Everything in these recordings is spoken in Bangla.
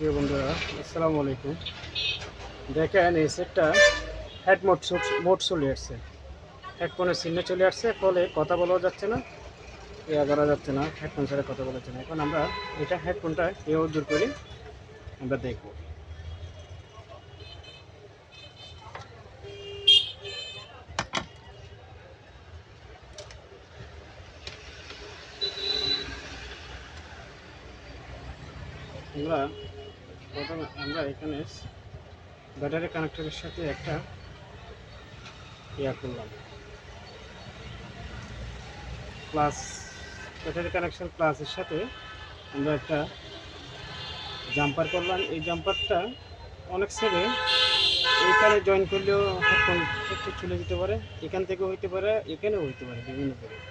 প্রিয় বন্ধুরা, আসসালামু আলাইকুম। দেখেন, এই সেটটা হেড মোড মোড চলে আসছে। হেডফোনের চিহ্ন চলে আসছে, ফলে কথা বলাও যাচ্ছে না ইয়া করা যাচ্ছে না হেডফোন ছাড়া কথা বলা যাচ্ছে না। এখন আমরা এটা হেডফোনটা কেউ দূর করি আমরা দেখব। আমরা প্রথমে আমরা এখানে ব্যাটারি কানেক্টরের সাথে একটা ইয়া করলাম। প্লাস ব্যাটারি কানেকশন প্লাসের সাথে আমরা একটা জাম্পার করলাম। এই জাম্পারটা অনেক ছেড়ে এইখানে জয়েন করলেও হেডফোন একটু চলে যেতে পারে, এখান থেকেও হইতে পারে, এখানেও হইতে পারে বিভিন্ন জায়গায়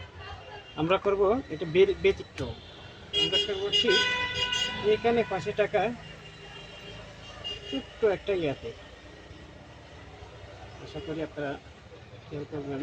আমরা করব এটা ব্যতিক্রম। আমরা করব ঠিক এখানে পাঁচশো টাকা ছোট্ট একটা ইয়াতে আশা করি আপনারা খেয়াল করবেন।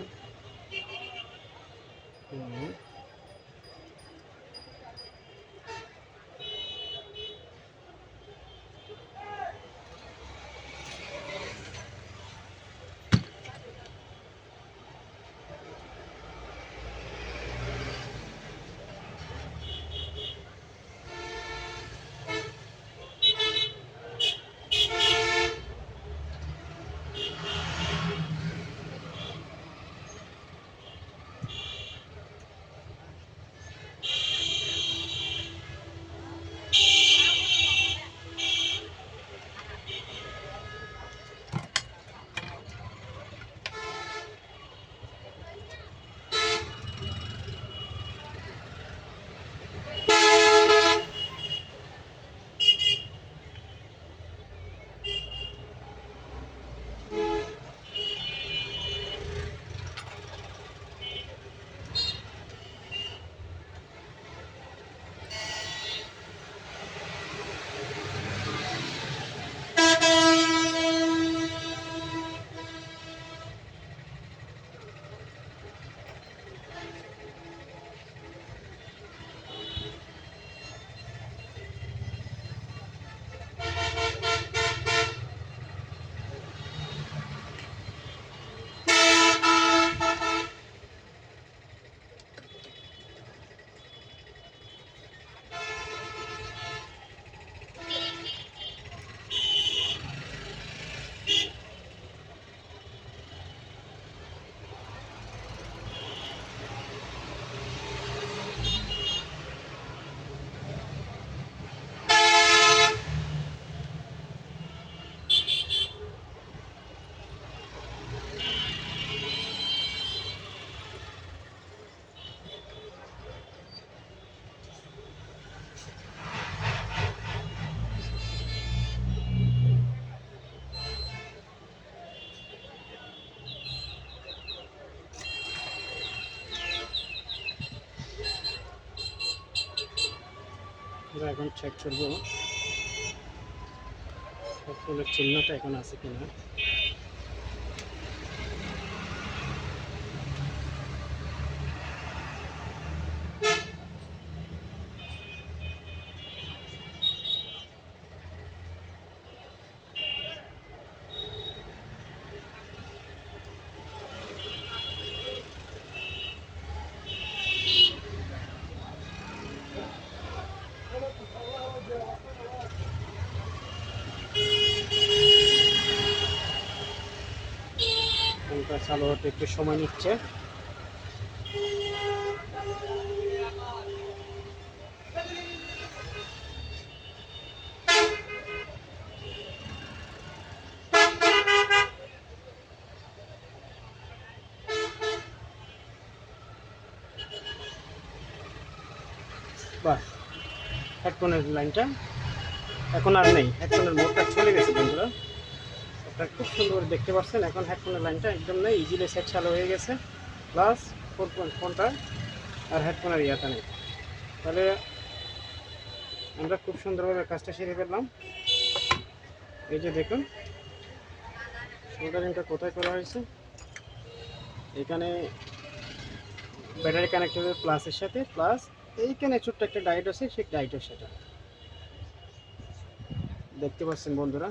আমরা এখন চেক করব। সকলের চিহ্নটা এখন আছে কিনা ফোনটা চালু হতে একটু সময় নিচ্ছে। হেডফোনের লাইনটা এখন আর নেই হেডফোনের মোডটা চলে গেছে বন্ধুরা। আপনারা খুব সুন্দর দেখতে পাচ্ছেন। এখন হেডফোনের লাইনটা একদম নেই ইজিলি সেট চালু হয়ে গেছে। প্লাস ফোন ফোনটা আর হেডফোনের ইয়াটা নেই। তাহলে আমরা খুব সুন্দরভাবে কাজটা সেরে ফেললাম। এই যে দেখুন সোল্ডারিংটা কোথায় করা হয়েছে? এখানে ব্যাটারি কানেক্টরের প্লাসের সাথে প্লাস এইখানে ছোট্ট একটা ডাইট আছে, সেই ডাইটের সাথে। দেখতে পাচ্ছেন বন্ধুরা